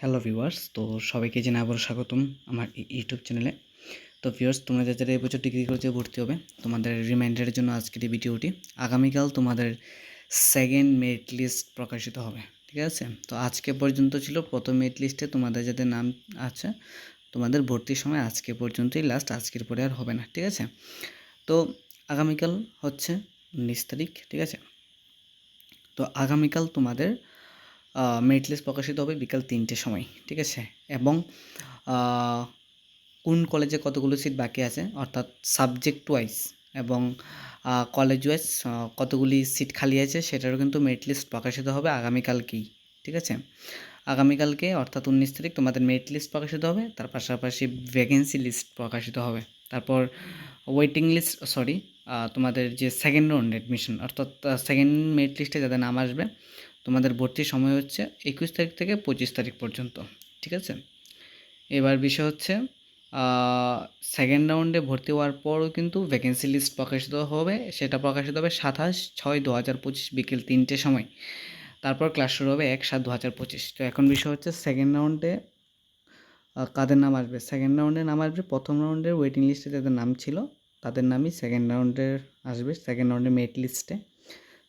Hello viewers, তো সবাইকে জানাই আবারও স্বাগতম আমার ইউটিউব চ্যানেলে তো ভিউয়ার্স, তোমরা যারা এবছর ডিগ্রি কলেজে ভর্তি হবে, তোমাদের রিমাইন্ডারের জন্য আজকের এই ভিডিওটি আগামীকাল তোমাদের সেকেন্ড মেরিট লিস্ট প্রকাশিত হবে, ঠিক আছে? তো আজকে পর্যন্ত ছিল প্রথম মেরিট লিস্টে তোমাদের যাদের নাম আছে, তোমাদের ভর্তির সময় আজকে পর্যন্তই লাস্ট আজকের পরে আর হবে না, ঠিক আছে? তো আগামীকাল হচ্ছে উনিশ তারিখ, ঠিক আছে? তো আগামীকাল তোমাদের মেরিট লিস্ট প্রকাশিত হবে বিকাল তিনটের সময়, ঠিক আছে? এবং কোন কলেজে কতগুলো সিট বাকি আছে? অর্থাৎ সাবজেক্ট ওয়াইজ এবং কলেজ ওয়াইজ কতগুলি সিট খালি আছে সেটারও কিন্তু মেরিট লিস্ট প্রকাশিত হবে আগামীকালকেই, ঠিক আছে? আগামীকালকে, অর্থাৎ উনিশ তারিখ, তোমাদের মেরিট লিস্ট প্রকাশিত হবে, তার পাশাপাশি ভ্যাকেন্সি লিস্ট প্রকাশিত হবে। তারপর ওয়েটিং লিস্ট সরি তোমাদের যে সেকেন্ড রাউন্ড অ্যাডমিশন অর্থাৎ সেকেন্ড মেরিট লিস্টে যাদের নাম আসবে তোমাদের ভর্তির সময় হচ্ছে একুশ তারিখ থেকে পঁচিশ তারিখ পর্যন্ত, ঠিক আছে? এবার বিষয় হচ্ছে সেকেন্ড রাউন্ডে ভর্তি হওয়ার পরও কিন্তু ভ্যাকেন্সি লিস্ট প্রকাশিত হবে, সেটা প্রকাশিত হবে সাতাশ ছয় দু হাজার পঁচিশ বিকেল তিনটের সময়। তারপর ক্লাস শুরু হবে এক সাত দু হাজার পঁচিশ। তো এখন বিষয় হচ্ছে সেকেন্ড রাউন্ডে কাদের নাম আসবে? সেকেন্ড রাউন্ডে নাম আসবে, প্রথম রাউন্ডের ওয়েটিং লিস্টে যাদের নাম ছিল, তাদের নামই সেকেন্ড রাউন্ডের আসবে সেকেন্ড রাউন্ডে মেরিট লিস্টে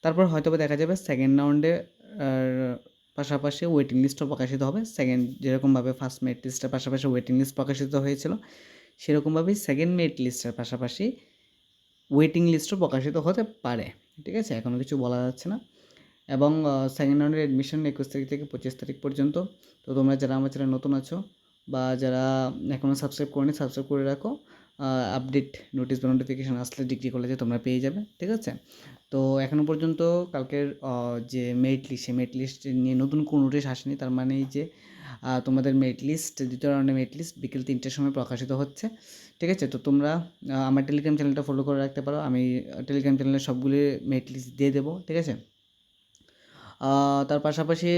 তারপর হয়তোবা দেখা যাবে সেকেন্ড রাউন্ডে পাশাপাশি ওয়েটিং লিস্টও প্রকাশিত হবে। সেকেন্ড যেরকমভাবে ফার্স্ট মেরিট লিস্টের পাশাপাশি ওয়েটিং লিস্ট প্রকাশিত হয়েছিল, সেরকমভাবেই সেকেন্ড মেরিট লিস্টের পাশাপাশি ওয়েটিং লিস্টও প্রকাশিত হতে পারে, ঠিক আছে? এখনও কিছু বলা যাচ্ছে না। এবং সেকেন্ড রাউন্ডের অ্যাডমিশন একুশ তারিখ থেকে পঁচিশ তারিখ পর্যন্ত। তো তোমরা যারা আমার চ্যানেল নতুন আছো বা যারা এখনও সাবস্ক্রাইব করেনি সাবস্ক্রাইব করে রাখো। আপডেট নোটিস বা নোটিফিকেশান আসলে ডিগ্রি কলেজে তোমরা পেয়ে যাবে, ঠিক আছে? তো এখনও পর্যন্ত কালকের যে মেরিট লিস্ট সেই মেরিট লিস্ট নিয়ে নতুন কোনো নোটিশ আসেনি, তার মানে এই যে তোমাদের মেরিট লিস্ট দ্বিতীয় রাউন্ডের মেরিট লিস্ট বিকেল তিনটের সময় প্রকাশিত হচ্ছে, ঠিক আছে? তো তোমরা আমার টেলিগ্রাম চ্যানেলটা ফলো করে রাখতে পারো, আমি টেলিগ্রাম চ্যানেলে সবগুলি মেরিট লিস্ট দিয়ে দেবো, ঠিক আছে? তার পাশাপাশি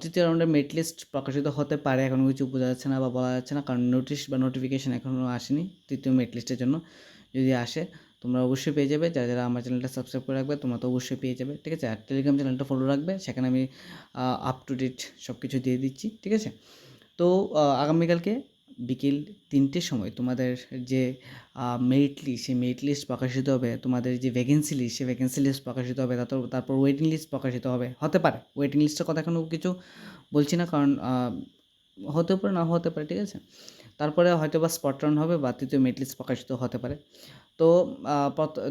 তৃতীয় রাউন্ডের মেরিট লিস্ট প্রকাশিত হতে পারে, এখনও কিছু বোঝা যাচ্ছে না বা বলা যাচ্ছে না, কারণ নোটিশ বা নোটিফিকেশান এখনও আসেনি তৃতীয় মেরিট লিস্টের জন্য, যদি আসে, তোমরা অবশ্যই পেয়ে যাবে, যারা যারা আমার চ্যানেলটা সাবস্ক্রাইব করে রাখবে, তোমরা তো অবশ্যই পেয়ে যাবে, ঠিক আছে? আর টেলিগ্রাম চ্যানেলটা ফলো রাখবে, সেখানে আমি আপ টু ডেট সব কিছু দিয়ে দিচ্ছি, ঠিক আছে? তো আগামীকালকে বিকেল তিনটের সময় তোমাদের যে মেরিট লিস্ট সেই মেরিট লিস্ট প্রকাশিত হবে, তোমাদের যে ভ্যাকেন্সি লিস্ট সেই ভ্যাকেন্সি লিস্ট প্রকাশিত হবে, তারপর তারপর ওয়েটিং লিস্ট প্রকাশিত হবে। হতে পারে ওয়েটিং লিস্টের কথা এখনও কিছু বলছি না, কারণ হতে পারে, না হতে পারে, ঠিক আছে? তারপরে হয়তো বা স্পট রাউন্ড হবে বা তৃতীয় মেরিট লিস্ট প্রকাশিত হতে পারে। তো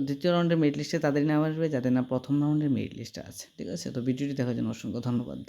দ্বিতীয় রাউন্ডের মেরিট লিস্টে তাদের নাম আসবে, যাদের না প্রথম রাউন্ডের মেরিট লিস্টে আছে, ঠিক আছে? তো ভিডিওটি দেখার জন্য অসংখ্য ধন্যবাদ।